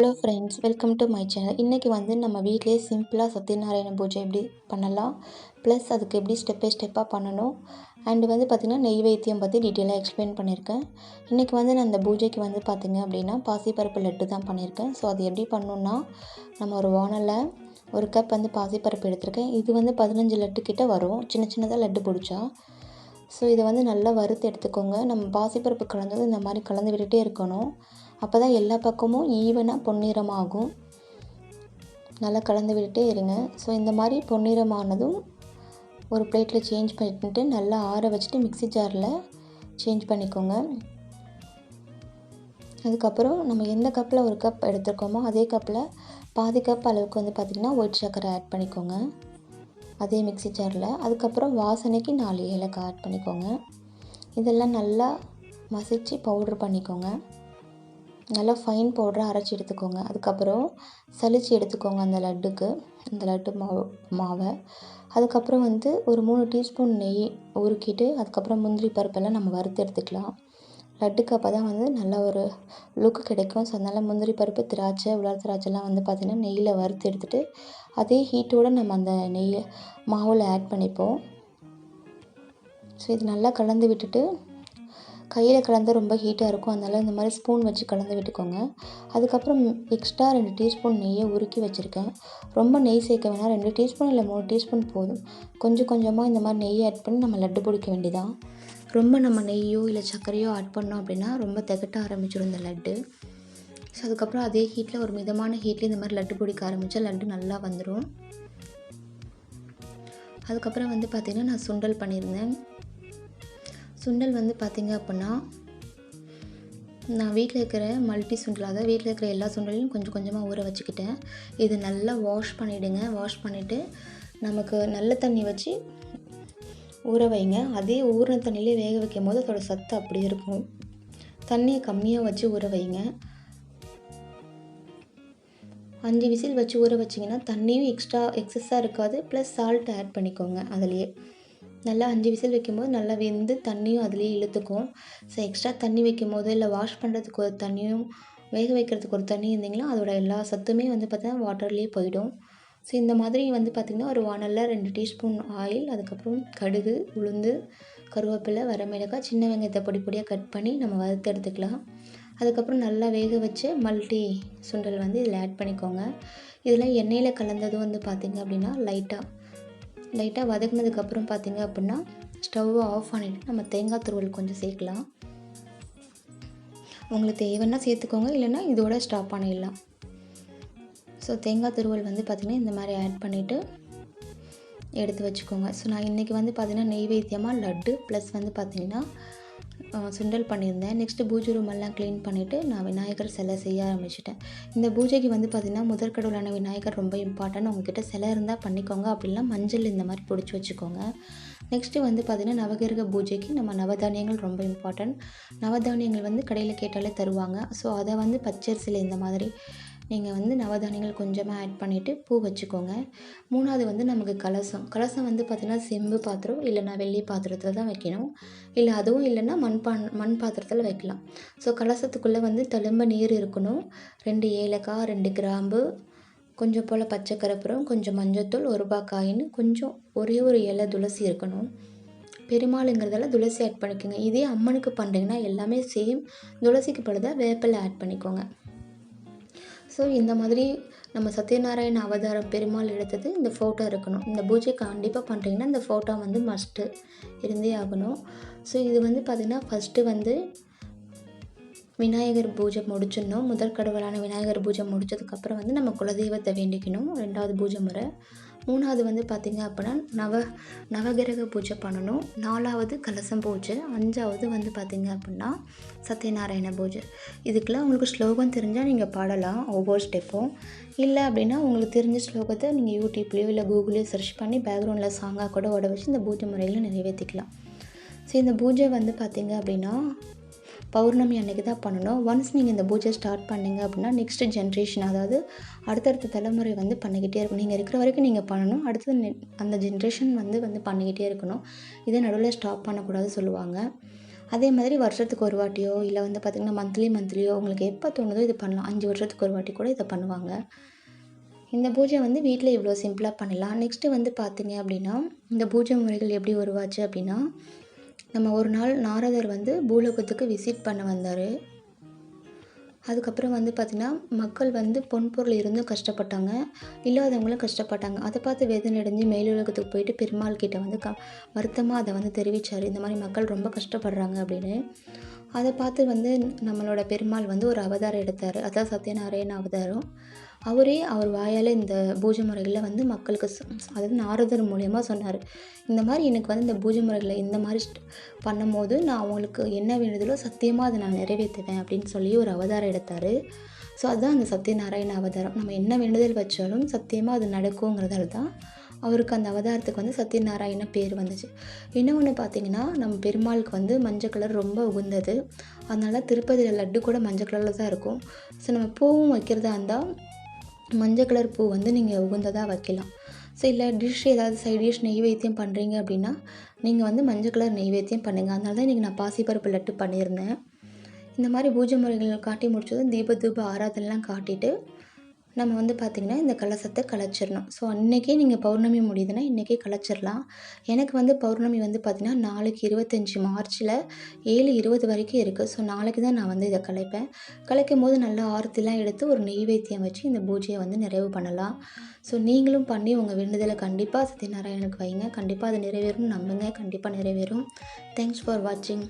Hello friends welcome to my channel இன்றைக்கி வந்து நம்ம வீட்டிலே சிம்பிளாக சத்யநாராயண பூஜை எப்படி பண்ணலாம்? ப்ளஸ் அதுக்கு எப்படி ஸ்டெப் பை ஸ்டெப்பாக பண்ணணும்? அண்டு வந்து பார்த்திங்கன்னா நெய்வேத்தியம் பற்றி டீட்டெயிலாக எக்ஸ்பிளைன் பண்ணியிருக்கேன். இன்றைக்கி வந்து நான் அந்த பூஜைக்கு வந்து பார்த்திங்க அப்படின்னா பாசிப்பருப்பு லட்டு தான் பண்ணியிருக்கேன். ஸோ அது எப்படி பண்ணணுன்னா நம்ம ஒரு வானலில் ஒரு கப் வந்து பாசிப்பருப்பு எடுத்திருக்கேன். இது வந்து பதினஞ்சு லட்டு கிட்டே வரும். சின்ன சின்னதாக லட்டு பிடிச்சா. ஸோ இதை வந்து நல்லா வறுத்து எடுத்துக்கோங்க. நம்ம பாசிப்பருப்பு கலந்தது இந்த மாதிரி கலந்து விட்டுட்டே இருக்கணும். அப்போ தான் எல்லா பக்கமும் ஈவனாக பொன்னிறமாகும். நல்லா கலந்து விட்டுட்டே இருங்க. ஸோ இந்த மாதிரி பொன்னிறமானதும் ஒரு பிளேட்டில் சேஞ்ச் பண்ணிட்டு நல்லா ஆற வச்சுட்டு மிக்ஸி ஜாரில் சேஞ்ச் பண்ணிக்கோங்க. அதுக்கப்புறம் நம்ம எந்த கப்பில் ஒரு கப் எடுத்துருக்கோமோ அதே கப்பில் பாதி கப் அளவுக்கு வந்து பார்த்திங்கன்னா ஒயிட் சர்க்கரை ஆட் பண்ணிக்கோங்க. அதே மிக்ஸி ஜாரில் அதுக்கப்புறம் வாசனைக்கு நாலு ஏலக்காய் ஆட் பண்ணிக்கோங்க. இதெல்லாம் நல்லா மசிச்சு பவுட்ரு பண்ணிக்கோங்க. நல்லா ஃபைன் பவுடராக அரைச்சி எடுத்துக்கோங்க. அதுக்கப்புறம் சலித்து எடுத்துக்கோங்க அந்த லட்டுக்கு அந்த லட்டு மாவு மாவை. அதுக்கப்புறம் வந்து ஒரு மூணு டீஸ்பூன் நெய் உருக்கிட்டு அதுக்கப்புறம் முந்திரி பருப்பெல்லாம் நம்ம வறுத்து எடுத்துக்கலாம். லட்டுக்கு அப்போ தான் வந்து நல்ல ஒரு லுக்கு கிடைக்கும். ஸோ அதனால் முந்திரி பருப்பு திராட்சை உலர் திராட்சைலாம் வந்து பார்த்திங்கன்னா நெய்யில் வறுத்து எடுத்துகிட்டு அதே ஹீட்டோடு நம்ம அந்த நெய்யை மாவில் ஆட் பண்ணிப்போம். ஸோ இது நல்லா கலந்து விட்டுட்டு கையில் கலந்தால் ரொம்ப ஹீட்டாக இருக்கும். அதனால் இந்த மாதிரி ஸ்பூன் வச்சு கலந்து விட்டுக்கோங்க. அதுக்கப்புறம் எக்ஸ்ட்ரா ரெண்டு டீஸ்பூன் நெய்யை உருக்கி வச்சுருக்கேன். ரொம்ப நெய் சேர்க்க வேணாம். ரெண்டு டீஸ்பூன் இல்லை மூணு டீஸ்பூன் போதும். கொஞ்சம் கொஞ்சமாக இந்த மாதிரி நெய் ஆட் பண்ணி நம்ம லட்டு பிடிக்க வேண்டியதான் ரொம்ப நம்ம நெய்யோ இல்லை சர்க்கரையோ ஆட் பண்ணோம் அப்படின்னா ரொம்ப திகட்ட ஆரம்பிச்சிடும் இந்த லட்டு. ஸோ அதுக்கப்புறம் அதே ஹீட்டில் ஒரு மிதமான ஹீட்டில் இந்த மாதிரி லட்டு பிடிக்க ஆரம்பித்தா லட்டு நல்லா வந்துடும் அதுக்கப்புறம் வந்து பார்த்திங்கன்னா நான் சுண்டல் பண்ணியிருந்தேன். சுண்டல் வந்து பார்த்திங்க அப்படின்னா நான் வீட்டில் இருக்கிற மல்டி சுண்டல் அதாவது வீட்டில் இருக்கிற எல்லா சுண்டலையும் கொஞ்சம் கொஞ்சமாக ஊற வச்சுக்கிட்டேன். இது நல்லா வாஷ் பண்ணிவிடுங்க வாஷ் பண்ணிவிட்டு நமக்கு நல்ல தண்ணி வச்சு ஊற வைங்க. அதே ஊறின தண்ணியிலே வேக வைக்கும் போது அதோட சத்து அப்படியே இருக்கும். தண்ணியை கம்மியாக வச்சு ஊற வைங்க. அஞ்சு விசில் வச்சு ஊற வச்சிங்கன்னா தண்ணியும் எக்ஸ்ட்ரா எக்ஸஸாக இருக்காது. ப்ளஸ் சால்ட் ஆட் பண்ணிக்கோங்க அதுலேயே. நல்லா அஞ்சு விசில் வைக்கும்போது நல்லா வெந்து தண்ணியும் அதுலேயே இழுத்துக்கும். ஸோ எக்ஸ்ட்ரா தண்ணி வைக்கும்போது இல்லை வாஷ் பண்ணுறதுக்கு ஒரு தண்ணியும் வேக வைக்கிறதுக்கு ஒரு தண்ணி இருந்திங்கன்னா அதோட எல்லா சத்துமே வந்து பார்த்தீங்கன்னா வாட்டர்லேயே போயிடும். ஸோ இந்த மாதிரி வந்து பார்த்திங்கன்னா ஒரு வானலில் ரெண்டு டீஸ்பூன் ஆயில் அதுக்கப்புறம் கடுகு உளுந்து கருவேப்பிலை வரமிளகாய் சின்ன வெங்காயத்தை பொடி பொடியாக கட் பண்ணி நம்ம வறுத்து எடுத்துக்கலாம். அதுக்கப்புறம் நல்லா வேக வச்சு மல்டி சுண்டல் வந்து இதில் ஆட் பண்ணிக்கோங்க. இதில் எண்ணெயில் கலந்ததும் வந்து பார்த்திங்க அப்படின்னா லைட்டாக லைட்டாக வதக்குனதுக்கப்புறம் பார்த்திங்க அப்படின்னா ஸ்டவ்வை ஆஃப் பண்ணிவிட்டு நம்ம தேங்காய் துருவல் கொஞ்சம் சேர்க்கலாம். உங்களுக்கு தேவைன்னா சேர்த்துக்கோங்க இல்லைன்னா இதோட ஸ்டாப் பண்ணிடலாம். ஸோ தேங்காய் துருவல் வந்து பார்த்திங்கன்னா இந்த மாதிரி ஆட் பண்ணிவிட்டு எடுத்து வச்சுக்கோங்க. ஸோ நான் இன்றைக்கி வந்து பார்த்திங்கன்னா நெய்வேத்தியமாக லட்டு ப்ளஸ் வந்து பார்த்திங்கன்னா சுண்டல் பண்ணியிருந்தேன். நெக்ஸ்ட்டு பூஜை ரூம் எல்லாம் க்ளீன் பண்ணிவிட்டு நான் விநாயகர் சிலை செய்ய ஆரம்பிச்சிட்டேன். இந்த பூஜைக்கு வந்து பார்த்திங்கன்னா முதற்கடவுளான விநாயகர் ரொம்ப இம்பார்ட்டன்ட் உங்ககிட்ட சிலை இருந்தால் பண்ணிக்கோங்க. அப்படின்னா மஞ்சள் இந்த மாதிரி பிடிச்சி வச்சுக்கோங்க. நெக்ஸ்ட்டு வந்து பார்த்திங்கன்னா நவகிரக பூஜைக்கு நம்ம நவதானியங்கள் ரொம்ப இம்பார்ட்டன்ட் நவதானியங்கள் வந்து கடையில் கேட்டாலே தருவாங்க. ஸோ அதை வந்து பச்சரிசியில் இந்த மாதிரி நீங்கள் வந்து நவதானியங்கள் கொஞ்சமாக ஆட் பண்ணிவிட்டு பூ வச்சுக்கோங்க. மூணாவது வந்து நமக்கு கலசம். கலசம் வந்து பார்த்திங்கன்னா செம்பு பாத்திரம் இல்லைனா வெள்ளி பாத்திரத்தில் தான் வைக்கணும். இல்லை அதுவும் இல்லைன்னா மண்பான் மண் பாத்திரத்தில் வைக்கலாம். ஸோ கலசத்துக்குள்ளே வந்து தழும்ப நீர் இருக்கணும். ரெண்டு ஏலக்காய் ரெண்டு கிராம்பு கொஞ்சம் போல் பச்சை கருப்புறம் கொஞ்சம் மஞ்சத்தூள் ஒரு ரூபா காயின்னு கொஞ்சம் ஒரே ஒரு இலை துளசி இருக்கணும். பெருமாளுங்கிறதால துளசி ஆட் பண்ணிக்கோங்க. இதே அம்மனுக்கு பண்ணுறீங்கன்னா எல்லாமே சேம் துளசிக்கு பழுதாக வேப்பிலை ஆட் பண்ணிக்கோங்க. ஸோ இந்த மாதிரி நம்ம சத்யநாராயண அவதாரம் பெருமாள் எடுத்தது இந்த ஃபோட்டோ இருக்கணும். இந்த பூஜை கண்டிப்பாக பண்ணுறீங்கன்னா இந்த ஃபோட்டோ வந்து மஸ்ட்டு இருந்தே ஆகணும். ஸோ இது வந்து பார்த்திங்கன்னா ஃபஸ்ட்டு வந்து விநாயகர் பூஜை முடிச்சிடணும். முதற் கடவுளான விநாயகர் பூஜை முடித்ததுக்கப்புறம் வந்து நம்ம குலதெய்வத்தை வேண்டிக்கணும். ரெண்டாவது பூஜை முறை. மூணாவது வந்து பார்த்திங்க அப்படின்னா நவ நவகிரக பூஜை பண்ணணும். நாலாவது கலசம் பூஜை அஞ்சாவது வந்து பார்த்திங்க அப்படின்னா சத்யநாராயண பூஜை. இதுக்கெல்லாம் உங்களுக்கு ஸ்லோகம் தெரிஞ்சால் நீங்கள் பாடலாம் ஒவ்வொரு ஸ்டெப்பும் இல்லை அப்படின்னா உங்களுக்கு தெரிஞ்ச ஸ்லோகத்தை நீங்கள் யூடியூப்லேயோ இல்லை கூகுள்லேயோ சர்ச் பண்ணி பேக்ரவுண்டில் சாங்காக கூட ஓட வச்சு இந்த பூஜை முறையில் நிறைவேற்றிக்கலாம் ஸோ இந்த பூஜை வந்து பார்த்திங்க அப்படின்னா பௌர்ணமி அன்றைக்கி தான் பண்ணணும். ஒன்ஸ் நீங்கள் இந்த பூஜை ஸ்டார்ட் பண்ணிங்க அப்படின்னா நெக்ஸ்ட்டு ஜென்ரேஷன் அதாவது அடுத்தடுத்த தலைமுறை வந்து பண்ணிக்கிட்டே இருக்கணும். நீங்கள் இருக்கிற வரைக்கும் நீங்கள் பண்ணணும். அடுத்தது அந்த ஜென்ரேஷன் வந்து வந்து பண்ணிக்கிட்டே இருக்கணும். இதை நடுவில் ஸ்டாப் பண்ணக்கூடாது சொல்லுவாங்க. அதே மாதிரி வருஷத்துக்கு ஒரு வாட்டியோ இல்லை வந்து பார்த்திங்கன்னா மந்த்லி மந்த்லியோ உங்களுக்கு எப்போ தோணுதோ இது பண்ணலாம். அஞ்சு வருஷத்துக்கு ஒரு வாட்டி கூட இதை பண்ணுவாங்க. இந்த பூஜை வந்து வீட்டில் இவ்வளோ சிம்பிளாக பண்ணலாம். நெக்ஸ்ட்டு வந்து பார்த்தீங்க அப்படின்னா இந்த பூஜை முறைகள் எப்படி உருவாச்சு அப்படின்னா நம்ம ஒரு நாள் நாரதர் வந்து பூலோகத்துக்கு விசிட் பண்ண வந்தார். அதுக்கப்புறம் வந்து பார்த்திங்கன்னா மக்கள் வந்து பொன் பொருள் இருந்தும் கஷ்டப்பட்டாங்க. இல்லாதவங்களும் கஷ்டப்பட்டாங்க. அதை பார்த்து வேதனையடைஞ்சு மேலுலகத்துக்கு போயிட்டு பெருமாள் கிட்ட வந்து க வருத்தமாக அதை வந்து தெரிவித்தார் இந்த மாதிரி மக்கள் ரொம்ப கஷ்டப்படுறாங்க அப்படின்னு. அதை பார்த்து வந்து நம்மளோட பெருமாள் வந்து ஒரு அவதாரம் எடுத்தார். அதான் சத்யநாராயண அவதாரம். அவரே அவர் வாயால் இந்த பூஜை முறைகளை வந்து மக்களுக்கு அதாவது நாரதர் மூலயமா சொன்னார். இந்த மாதிரி எனக்கு வந்து இந்த பூஜை முறைகளை இந்த மாதிரி பண்ணும் பண்ணும்போது நான் அவங்களுக்கு என்ன வேண்டுதலோ சத்தியமாக அதை நான் நிறைவேற்றுவேன் அப்படின்னு சொல்லி ஒரு அவதாரம் எடுத்தார். ஸோ அதுதான் அந்த சத்யநாராயண அவதாரம். நம்ம என்ன வேண்டுதல் வச்சாலும் சத்தியமாக அது நடக்குங்கிறதால தான் அவருக்கு அந்த அவதாரத்துக்கு வந்து சத்யநாராயண பேர் வந்துச்சு. இன்னொன்று பார்த்தீங்கன்னா நம்ம பெருமாளுக்கு வந்து மஞ்சள் கலர் ரொம்ப உகந்தது. அதனால் திருப்பதியில் லட்டு கூட மஞ்சள் கலரில் தான் இருக்கும். ஸோ நம்ம பூவும் வைக்கிறதா இருந்தால் மஞ்சள் கலர் பூ வந்து நீங்கள் உகந்ததாக வைக்கலாம். ஸோ இல்லை டிஷ் ஏதாவது சைட் டிஷ் நெய்வேத்தியம் பண்ணுறீங்க அப்படின்னா நீங்கள் வந்து மஞ்சள் கலர் நெய்வேத்தியம் பண்ணுங்கள் அதனால தான் இன்றைக்கி நான் பாசிப்பருப்பு லட்டு பண்ணியிருந்தேன். இந்த மாதிரி பூஜை முறைகள் காட்டி முடிச்சதும் தீப தூப ஆராதனைலாம் காட்டிட்டு நம்ம வந்து பார்த்திங்கன்னா இந்த கலசத்தை கலைச்சிடணும் ஸோ அன்றைக்கே நீங்கள் பௌர்ணமி முடியுதுன்னா இன்றைக்கே கலைச்சிடலாம் எனக்கு வந்து பௌர்ணமி வந்து பார்த்திங்கன்னா நாளைக்கு இருபத்தஞ்சி மார்ச்சில் ஏழு இருபது வரைக்கும் இருக்குது ஸோ நாளைக்கு தான் நான் வந்து இதை கலைப்பேன். கலைக்கும் போது நல்லா ஆரத்திலாம் எடுத்து ஒரு நெய்வேத்தியம் வச்சு இந்த பூஜையை வந்து நிறைவு பண்ணலாம். ஸோ நீங்களும் பண்ணி உங்கள் வேண்டுதலை கண்டிப்பாக சத்யநாராயணனுக்கு வைங்க. கண்டிப்பாக அது நிறைவேறும் நம்புங்க. கண்டிப்பாக நிறைவேறும். தேங்க்ஸ் ஃபார் வாட்சிங்